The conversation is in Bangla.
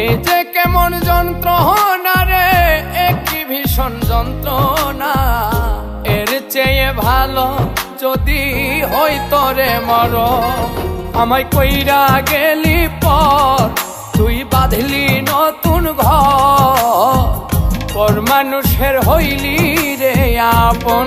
এ যে কেমন যন্ত্রণা রে একই ভীষণ যন্ত্রণা। এর চেয়ে ভালো যদি হই তোরে মর আমায় কইরা গেলি পর, তুই বাঁধলি নতুন ঘর। মানুষের হইলি রে আপন